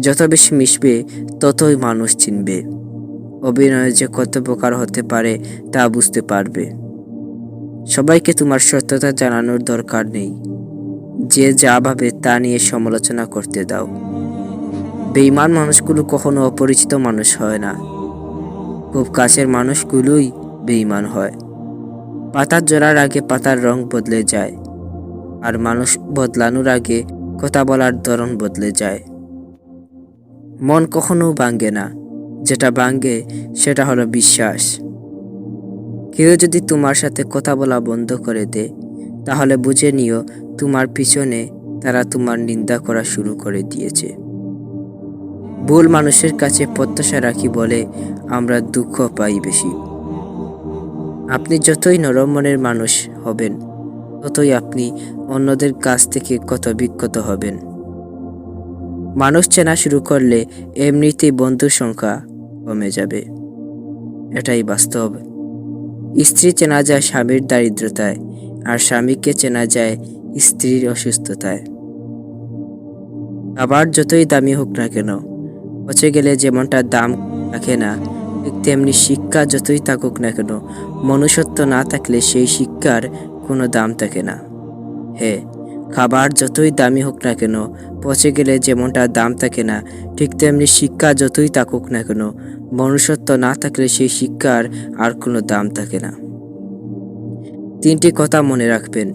যত বেশি মিশবে, ততই মানুষ চিনবে। অভিনয় যে কত প্রকার হতে পারে, তা বুঝতে পারবে। সবাইকে তোমার সত্যতা জানানোর দরকার নেই। যে যা ভাবে, তা নিয়ে সমালোচনা করতে দাও। বেইমান মানুষগুলো কখনো অপরিচিত মানুষ হয় না। খুব কাছের মানুষগুলোই বেইমান হয়। পাতার জোড়ার আগে পাতার রং বদলে যায়। আর মানুষ বদলানোর আগে কথা বলার ধরন বদলে যায়। মন কখনো ভাঙ্গে না। যেটা ভাঙ্গে সেটা হলো বিশ্বাস। কেউ যদি তোমার সাথে কথা বলা বন্ধ করে দেয় তাহলে বুঝে নিও তোমার পিছনে তারা তোমার নিন্দা করা শুরু করে দিয়েছে। ভুল মানুষের কাছে প্রত্যাশা রাখি বলে আমরা দুঃখ পাই বেশি। আপনি যতই নরম মনের মানুষ হবেন, ততই আপনি অন্যদের কাছ থেকে কত বিক্ষত হবেন। মানুষ চেনা শুরু করলে এমনিতেই বন্ধুর সংখ্যা কমে যাবে। এটাই বাস্তব। স্ত্রী চেনা যায় স্বামীর দারিদ্রতায়, আর স্বামীকে চেনা যায় স্ত্রীর অসুস্থতায়। আবার যতই দামি হোক না কেন, পচে গেলে যেমনটা দাম রাখে না, ঠিক তেমনি শিক্ষা যতই থাকুক না কেন, মনুষ্যত্ব না থাকলে সেই শিক্ষার কোনো দাম থাকে না। হে খাবার যতই দামি হোক না কেন, পচে গেলে যেমনটা দাম থাকে না, ঠিক তেমনি শিক্ষা যতই থাকুক না কেন, মনুষ্যত্ব না থাকলে সেই শিক্ষার আর কোনো দাম থাকে না। তিনটি কথা মনে রাখবেন,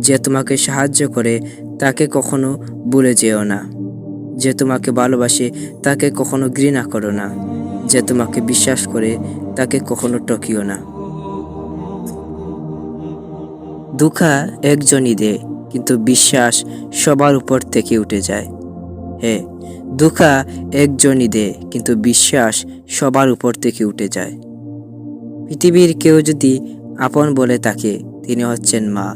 যে তোমাকে সাহায্য করে তাকে কখনো ভুলে যেও না। যে তোমাকে ভালোবাসে তাকে কখনো ঘৃণা করো না। যে তোমাকে বিশ্বাস করে তাকে কখনো টকিও না। দুঃখা একজনই দেয় কিন্তু বিশ্বাস সবার উপর থেকে উঠে যায়। হে দুঃখা একজনই দে, কিন্তু বিশ্বাস সবার উপর থেকে উঠে যায়। পৃথিবীর কেউ যদি আপন বলে তাকে, তিনি হচ্ছেন মা।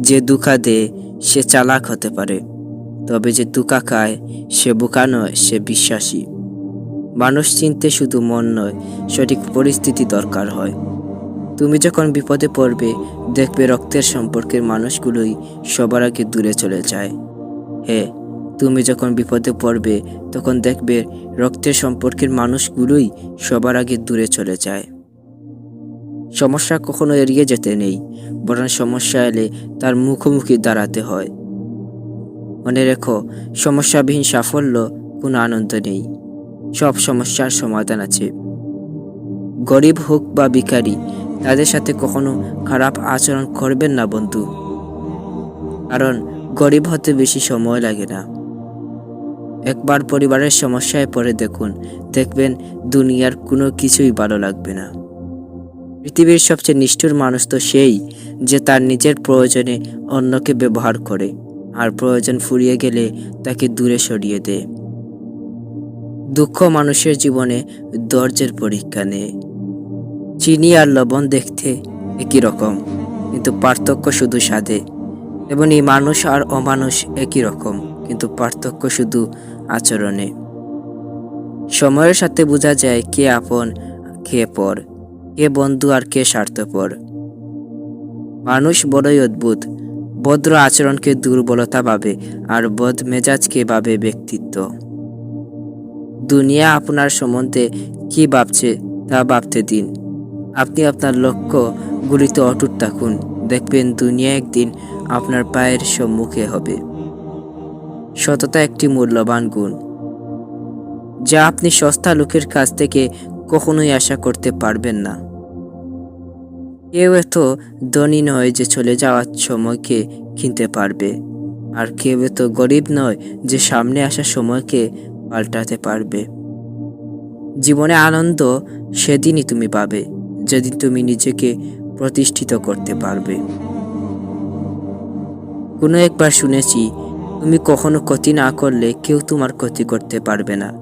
যে দুঃখা দে, সে চালাক হতে পারে। তবে যে দুঃখা খায়, সে বোকা নয়, সে বিশ্বাসী। মানুষ চিনতে শুধু মন নয়, সঠিক পরিস্থিতি দরকার হয়। তুমি যখন বিপদে পড়বে, দেখবে রক্তের সম্পর্কের মানুষগুলোই সবার আগে দূরে চলে যায়। হে, তুমি যখন বিপদে পড়বে, তখন দেখবে রক্তের সম্পর্কের মানুষগুলোই সবার আগে দূরে চলে যায়। সমস্যা কখনো এড়িয়ে যেতে নেই, বরং সমস্যা এলে তার মুখোমুখি দাঁড়াতে হয়। মনে রেখো, সমস্যাবিহীন সাফল্য কোনো আনন্দ নেই। সব সমস্যার সমাধান আছে। গরিব হোক বা ভিখারি তাদের সাথে কখনো খারাপ আচরণ করবেন না, বন্ধু। কারণ গরিব হতে বেশি সময় লাগে না। একবার পরিবারের সমস্যায় পড়ে দেখুন, দেখবেন দুনিয়ার কোনো কিছুই ভালো লাগবে না। পৃথিবীর সবচেয়ে নিষ্ঠুর মানুষ তো সেই যে তার নিজের প্রয়োজনে অন্যকে ব্যবহার করে, আর প্রয়োজন ফুরিয়ে গেলে তাকে দূরে সরিয়ে দেয়। দুঃখ মানুষের জীবনে ধৈর্যের পরীক্ষা নেয়। চিনি আর লবণ দেখতে একই রকম, কিন্তু পার্থক্য শুধু স্বাদে। তেমনি মানুষ আর অমানুষ একই রকম, কিন্তু পার্থক্য শুধু আচরণে। সময়ের সাথে বোঝা যায় কে আপন, কে পর, কে বন্ধু আর কে স্বার্থপর। মানুষ বড়ই অদ্ভুত, ভদ্র আচরণকে দুর্বলতা ভাবে আর বদ মেজাজকে ভাবে ব্যক্তিত্ব। দুনিয়া আপনার সম্বন্ধে কি ভাবছে তা ভাবতে দিন। আপনি আপনার লক্ষ্য গুলিতে অটুট থাকুন। দেখবেন দুনিয়া একদিন আপনার পায়ের সম্মুখে হবে। সততা একটি মূল্যবান গুণ, যা আপনি সস্তা লোকের কাছ থেকে কখনোই আশা করতে পারবেন না। কেউ এত ধনী নয় যে চলে যাওয়ার সময়কে কিনতে পারবে, আর কেউ এত গরিব নয় যে সামনে আসা সময়কে পাল্টাতে পারবে। জীবনে আনন্দ সেদিনই তুমি পাবে। যেদিন তুমি নিজেকে প্রতিষ্ঠিত করতে পারবে। কোনো একবার শুনেছি, তুমি কখনো ক্ষতি না করলে কেউ তোমার ক্ষতি করতে পারবে না।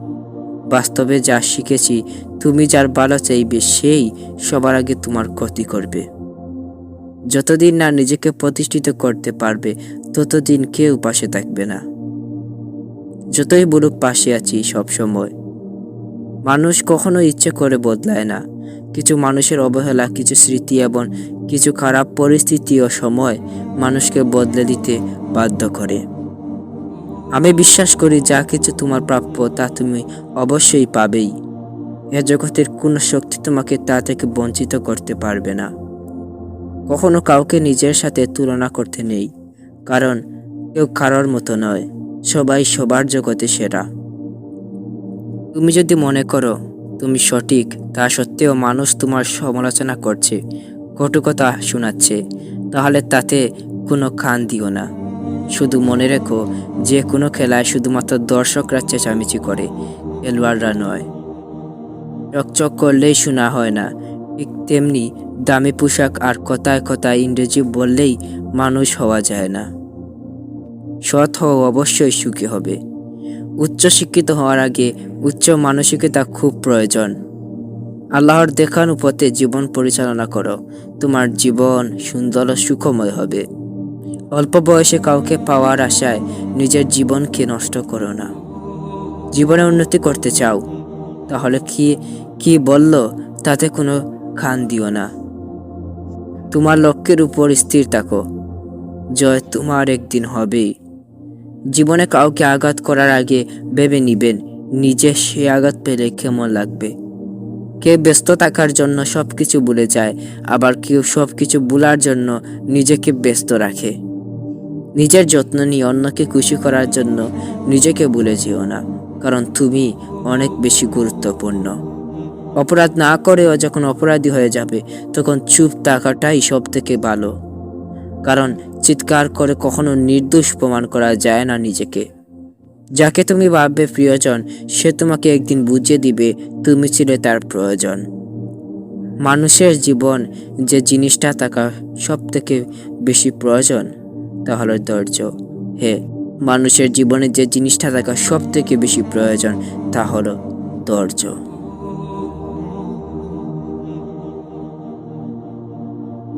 বাস্তবে যা শিখেছি, তুমি যার ভালো চাইবে, সেই সবার আগে তোমার ক্ষতি করবে। যতদিন না নিজেকে প্রতিষ্ঠিত করতে পারবে, ততদিন কেউ পাশে থাকবে না। যতই বলুক পাশে আছি সব সময় মানুষ কখনো ইচ্ছে করে বদলায় না। কিছু মানুষের অবহেলা, কিছু স্মৃতি এবং কিছু খারাপ পরিস্থিতি ও সময় মানুষকে বদলে দিতে বাধ্য করে। আমি বিশ্বাস করি যা কিছু তোমার প্রাপ্য তা তুমি অবশ্যই পাবেই। এ জগতের কোনো শক্তি তোমাকে তা থেকে বঞ্চিত করতে পারবে না। কখনো কাউকে নিজের সাথে তুলনা করতে নেই, কারণ কেউ কারোর মতো নয়, সবাই সবার জগতে সেরা। তুমি যদি মনে করো তুমি সঠিক, তা সত্ত্বেও মানুষ তোমার সমালোচনা করছে, কটু কথা শোনাচ্ছে, তাহলে তাতে কোনো খান দিও না। শুধু মনে রেখো, যে কোনো খেলায় শুধুমাত্র দর্শকরা চেঁচামেচি করে, খেলোয়াড়রা নয়। চকচক করলেই শোনা হয় না, ঠিক তেমনি দামি পোশাক আর কথায় কথায় ইংরেজি বললেই মানুষ হওয়া যায় না। সৎ হওয়া অবশ্যই সুখী হবে। উচ্চ শিক্ষিত হওয়ার আগে উচ্চ মানসিকতা খুব প্রয়োজন। আল্লাহর দেখানো পথে জীবন পরিচালনা করো। তোমার জীবন সুন্দর ও সুখময় হবে। অল্প বয়সে কাউকে পাওয়ার আশায় নিজের জীবনকে নষ্ট করো না। জীবনে উন্নতি করতে চাও, তাহলে কি কি বলল তাতে কোনো খান দিও না। তোমার লক্ষ্যের উপর স্থির থাকো। জয় তোমার একদিন হবেই। জীবনে কাউকে আঘাত করার আগে ভেবে নিবেন, নিজে সে আঘাত পেলে কেমন লাগবে? কেউ ব্যস্ত থাকার জন্য সব কিছু ভুলে যায়, আবার কেউ সব কিছু ভুলার জন্য নিজেকে ব্যস্ত রাখে। নিজের যত্ন নিয়ে অন্যকে খুশি করার জন্য নিজেকে ভুলে যেও না, কারণ তুমি অনেক বেশি গুরুত্বপূর্ণ। অপরাধ না করেও যখন অপরাধী হয়ে যাবে, তখন চুপ থাকাটাই সব থেকে ভালো। কারণ চিৎকার করে কখনো নির্দোষ প্রমাণ করা যায় না নিজেকে। যাকে তুমি ভাববে প্রিয়জন, সে তোমাকে একদিন বুঝিয়ে দিবে তুমি ছিলে তার প্রয়োজন। মানুষের জীবন যে জিনিসটা থাকা সব থেকে বেশি প্রয়োজন, তা হলো ধৈর্য। হে, মানুষের জীবনে যে জিনিসটা থাকা সব থেকে বেশি প্রয়োজন, তা হলো ধৈর্য।